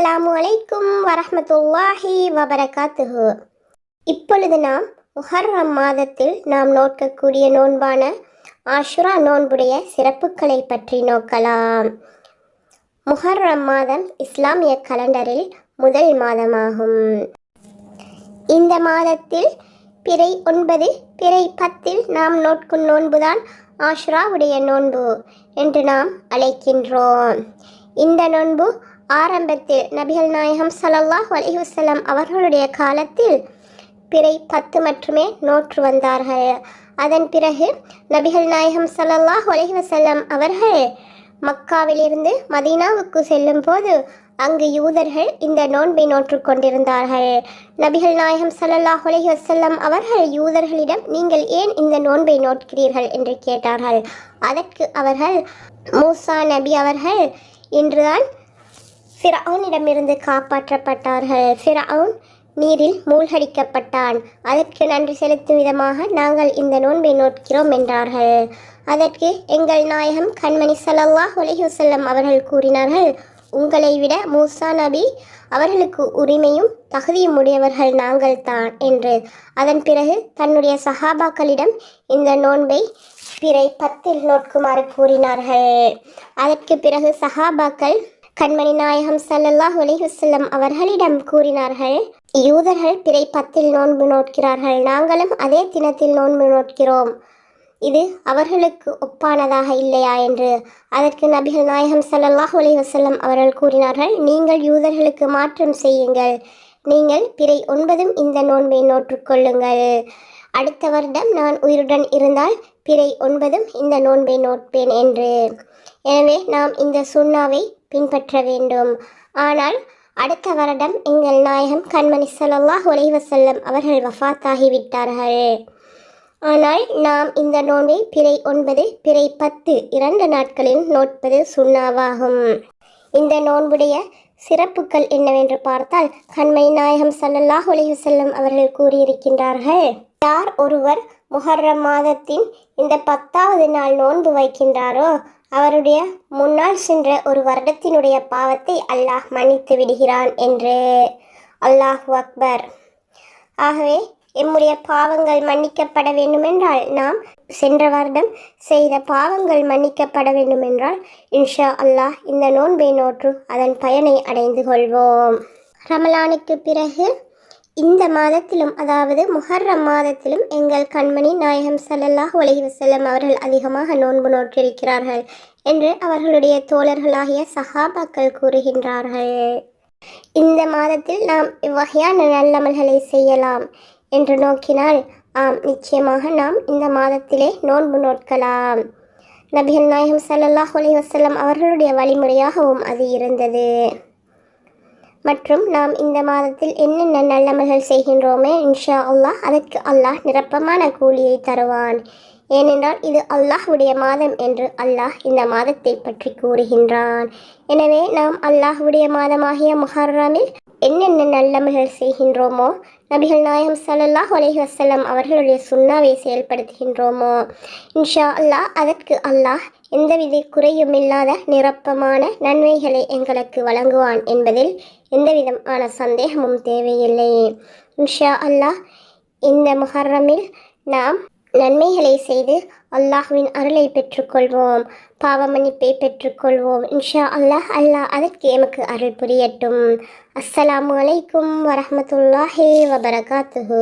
அஸ்ஸலாமு அலைக்கும் வரஹ்மத்துல்லாஹி வபரகாத்துஹு. இப்பொழுது நாம் முஹர்ரம் மாதத்தில் நாம் நோக்கக்கூடிய நோன்பான ஆஷுரா நோன்புடைய சிறப்புகளை பற்றி நோக்கலாம். முஹர்ரம் மாதம் இஸ்லாமிய கலண்டரில் முதல் மாதமாகும். இந்த மாதத்தில் பிறை ஒன்பது பிறை பத்தில் நாம் நோட்கும் நோன்புதான் ஆஷ்ராவுடைய நோன்பு என்று நாம் அழைக்கின்றோம். இந்த நோன்பு ஆரம்பத்தில் நபிகள் நாயகம் சலல்லாஹ் அலைஹி அவர்களுடைய காலத்தில் பிறை பத்து மட்டுமே நோற்று வந்தார்கள். அதன் பிறகு நபிகள் நாயகம் சலல்லாஹ் அலிஹசல்லம் அவர்கள் மக்காவிலிருந்து மதீனாவுக்கு செல்லும் போது அங்கு யூதர்கள் இந்த நோன்பை நோற்று கொண்டிருந்தார்கள். நபிகள் நாயகம் சல்லாஹ் அலைஹி வசல்லம் அவர்கள் யூதர்களிடம் நீங்கள் ஏன் இந்த நோன்பை நோட்கிறீர்கள் என்று கேட்டார்கள். அதற்கு அவர்கள் மூசா நபி அவர்கள் இன்றுதான் ஃபிரவுனிடமிருந்து காப்பாற்றப்பட்டார்கள். ஃபிரவுன் நீரில் மூழ்கடிக்கப்பட்டான். அதற்கு நன்றி செலுத்தும் விதமாக நாங்கள் இந்த நோன்பை நோட்கிறோம் என்றார்கள். அதற்கு எங்கள் நாயகம் கண்மணி ஸல்லல்லாஹு அலைஹி அவர்கள் கூறினார்கள் உங்களை விட மூசா நபி அவர்களுக்கு உரிமையும் தகுதியும் உடையவர்கள் நாங்கள் தான் என்று. அதன் பிறகு தன்னுடைய சஹாபாக்களிடம் இந்த நோன்பை பிறை பத்தில் நோட்குமாறு கூறினார்கள். அதற்கு பிறகு சஹாபாக்கள் கண்மணி நாயகம் சல்லல்லாஹ் அலைஹி அவர்களிடம் கூறினார்கள் யூதர்கள் பிறை பத்தில் நோன்பு நோட்கிறார்கள். நாங்களும் அதே தினத்தில் நோன்பு நோட்கிறோம். இது அவர்களுக்கு ஒப்பானதாக இல்லையா? என்று. அதற்கு நபிகள் நாயகம் சல்லல்லாஹ் அலைஹி அவர்கள் கூறினார்கள் நீங்கள் யூதர்களுக்கு மாற்றம் செய்யுங்கள். நீங்கள் பிறை ஒன்பதும் இந்த நோன்பை நோற்றுக்கொள்ளுங்கள். அடுத்த வருடம் நான் உயிருடன் இருந்தால் பிறை ஒன்பதும் இந்த நோன்பை நோட்பேன் என்று. எனவே நாம் இந்த சுண்ணாவை பின்பற்ற வேண்டும். ஆனால் அடுத்த வருடம் எங்கள் நாயகம் கண்மணி சல்லாஹ் அலைஹி அவர்கள் வஃத்தாகிவிட்டார்கள். ஆனால் நாம் இந்த நோன்பை பிறை ஒன்பது பிறை பத்து இரண்டு நாட்களில் நோட்பது சுண்ணாவாகும். இந்த நோன்புடைய சிறப்புகள் என்னவென்று பார்த்தால் கண்மணி நாயகம் சல்லல்லாஹ் அலைஹி செல்லும் அவர்கள் கூறியிருக்கின்றார்கள். யார் ஒருவர் முஹர்ரம் மாதத்தின் இந்த பத்தாவது நாள் நோன்பு வைக்கின்றாரோ அவருடைய முன்னால் சென்ற ஒரு வருடத்தினுடைய பாவத்தை அல்லாஹ் மன்னித்து விடுகிறான் என்று. அல்லாஹ் அக்பர். ஆகவே எம்முடைய பாவங்கள் மன்னிக்கப்பட வேண்டுமென்றால் நாம் சென்ற வருடம் செய்த பாவங்கள் மன்னிக்கப்பட வேண்டுமென்றால் இன்ஷா அல்லாஹ் இந்த நோன்பை நோற்று அதன் பயனை அடைந்து கொள்வோம். ரமலானுக்கு பிறகு இந்த மாதத்திலும் அதாவது முஹர்ரம் மாதத்திலும் எங்கள் கண்மணி நாயகம் சல்லல்லாஹ் உலகி வசல்லம் அவர்கள் அதிகமாக நோன்பு நோற்றிருக்கிறார்கள் என்று அவர்களுடைய தோழர்களாகிய சஹாபாக்கள் கூறுகின்றார்கள். இந்த மாதத்தில் நாம் இவ்வகையான நல்லமல்களை செய்யலாம் என்று நோக்கினால் ஆம் நிச்சயமாக நாம் இந்த மாதத்திலே நோன்பு நோட்கலாம் நபிகள் நாயகம் சல்லல்லாஹ் அலைஹி வசல்லம் அவர்களுடைய வழிமுறையாகவும் அது இருந்தது. மற்றும் நாம் இந்த மாதத்தில் என்னென்ன நல்லமல்கள் செய்கின்றோமே இன்ஷா அல்லாஹ் அதற்கு அல்லாஹ் நிரப்பமான கூலியை தருவான். ஏனென்றால் இது அல்லாஹ்வுடைய மாதம் என்று அல்லாஹ் இந்த மாதத்தை பற்றி கூறுகின்றான். எனவே நாம் அல்லாஹ்வுடைய மாதமாகிய முஹர்ரமில் என்னென்ன நல்லமைகள் செய்கின்றோமோ நபிகள் நாயகம் சல்லாஹ் அலஹி வசலம் அவர்களுடைய சுண்ணாவை செயல்படுத்துகின்றோமோ இன்ஷா அல்லாஹ் அதற்கு அல்லாஹ் எந்தவித குறையும் இல்லாத நிரப்பமான நன்மைகளை எங்களுக்கு வழங்குவான் என்பதில் எந்தவிதமான சந்தேகமும் தேவையில்லை. இன்ஷா அல்லாஹ் இந்த முஹர்ரமில் நாம் நன்மைகளை செய்து அல்லாஹுவின் அருளை பெற்றுக்கொள்வோம். பாவ மன்னிப்பை பெற்றுக்கொள்வோம். இன்ஷா அல்லாஹ் அல்லாஹ் அதற்கு எமக்கு அருள் புரியட்டும். அஸ்ஸலாமு அலைக்கும் வரஹ்மத்துல்லாஹி வபரகாத்துஹு.